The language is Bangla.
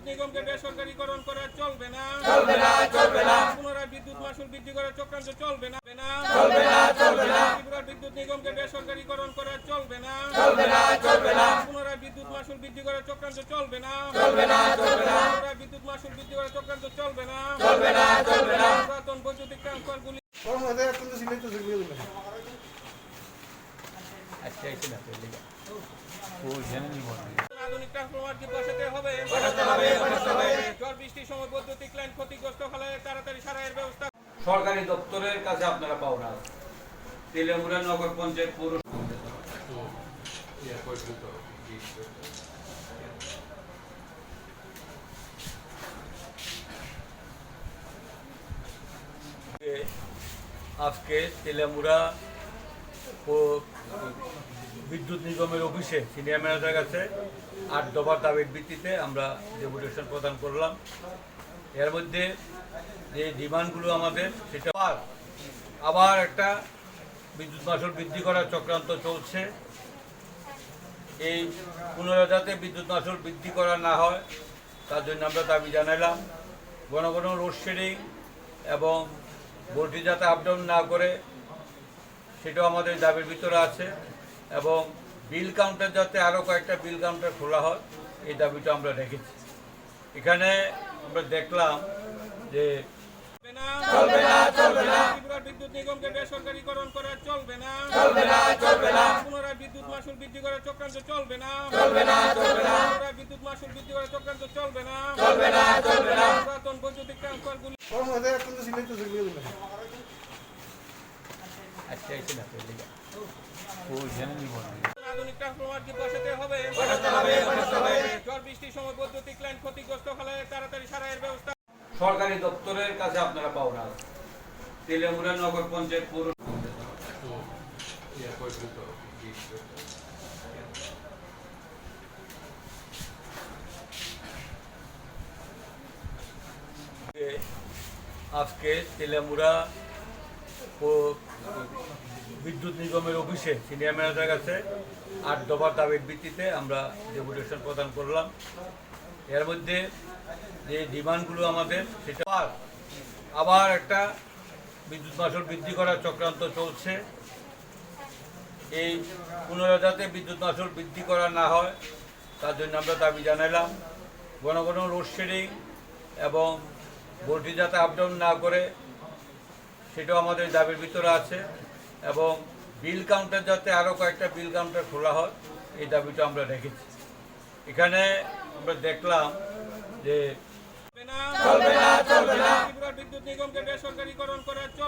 বিদ্যুৎ নিগমকে বেসরকারীকরণ করা চলবে না চলবে না চলবে না পুনরায় বিদ্যুৎ মাসুল বৃদ্ধি করার চক্রান্ত চলবে না না চলবে না চলবে না ত্রিপুরার বিদ্যুৎ নিগমকে বেসরকারীকরণ করা চলবে না চলবে না চলবে না পুনরায় বিদ্যুৎ মাসুল বৃদ্ধি করার চক্রান্ত চলবে না চলবে না চলবে না পুনরায় বিদ্যুৎ মাসুল বৃদ্ধি করার চক্রান্ত চলবে না চলবে না চলবে না পুরাতন বৈদ্যুতিক আচ্ছা না ও জেনে নিব না আধুনিক ট্রান্সফরমার কি বসাতে হবে। বসাতে হবে, বসাতে হবে। ঝড় বৃষ্টির সময় বৈদ্যুতিক লাইন ক্ষতিগ্রস্ত হলে তাড়াতাড়ি সারাইয়ের ব্যবস্থা। সরকারি দপ্তরের কাছে আপনারা পাওনা তেলেমুরা নগর পঞ্চায়েত পৌর আজকে তেলেমুরা বিদ্যুৎ নিগমের অফিসে সিনিয়র ম্যানেজার কাছে আট দফার দাবির ভিত্তিতে আমরা ডেপুটেশন প্রদান করলাম। এর মধ্যে যে ডিমান্ডগুলো আমাদের, সেটা আবার একটা বিদ্যুৎ মাসুল বৃদ্ধি করার চক্রান্ত চলছে। এই পুনরায় যাতে বিদ্যুৎ মাসুল বৃদ্ধি করা না হয়, তার জন্য আমরা দাবি জানাইলাম ঘন ঘন লোডশেডিং এবং ভোল্টেজ যাতে আপ ডাউন না করে সেটাও আমাদের দাবির ভিতরে আছে এবং বিল কাউন্টার যাতে আরও কয়েকটা বিল কাউন্টার খোলা হয় এই দাবিটা আমরা রেখেছি। এখানে আমরা দেখলাম যে চলবে না চলবে না চলবে বিদ্যুৎ নিগমকে বেসরকারীকরণ করা চলবে না। চলবে না চলবে না। পুনরায় বিদ্যুৎ মাসুল বৃদ্ধি করার চক্রান্ত চলবে না। চলবে না চলবে না। পুনরায় বিদ্যুৎ মাসুল বৃদ্ধি করার চক্রান্ত চলবে না। চলবে না চলবে না। পুরাতন বৈদ্যুতিক ট্রান্সফারগুলি না আধুনিক ট্রান্সফরমার কি বসাতে হবে। ঝড় বৃষ্টির সময় বৈদ্যুতিক লাইন ক্ষতিগ্রস্ত হলে তাড়াতাড়ি সারাইয়ের ব্যবস্থা সরকারি দপ্তরের কাছে আপনারা পাওনা তেলেমুরা নগর পঞ্চায়েত পৌর আজকে তেলেমুরা বিদ্যুৎ নিগমের অফিসে সিনিয়র ম্যানেজার কাছে আট দফার দাবির ভিত্তিতে আমরা ডেপুটেশন প্রদান করলাম। এর মধ্যে যে ডিমান্ডগুলো আমাদের সেটা আবার একটা বিদ্যুৎ মাসুল বৃদ্ধি করার চক্রান্ত চলছে। এই পুনরায় যাতে বিদ্যুৎ মাসুল বৃদ্ধি করা না হয়, তার জন্য আমরা দাবি জানাইলাম ঘন ঘন লোডশেডিং এবং ভোল্টেজ যাতে আপ ডাউন না করে সেটাও আমাদের দাবির ভিতরে আছে এবং বিল কাউন্টার যাতে আরও কয়েকটা বিল কাউন্টার খোলা হয় এই দাবিটা আমরা রেখেছি। এখানে আমরা দেখলাম যে চলবে না চলবে না। চলবে না ত্রিপুরার বিদ্যুৎ নিগমকে বেসরকারীকরণ করা চলবে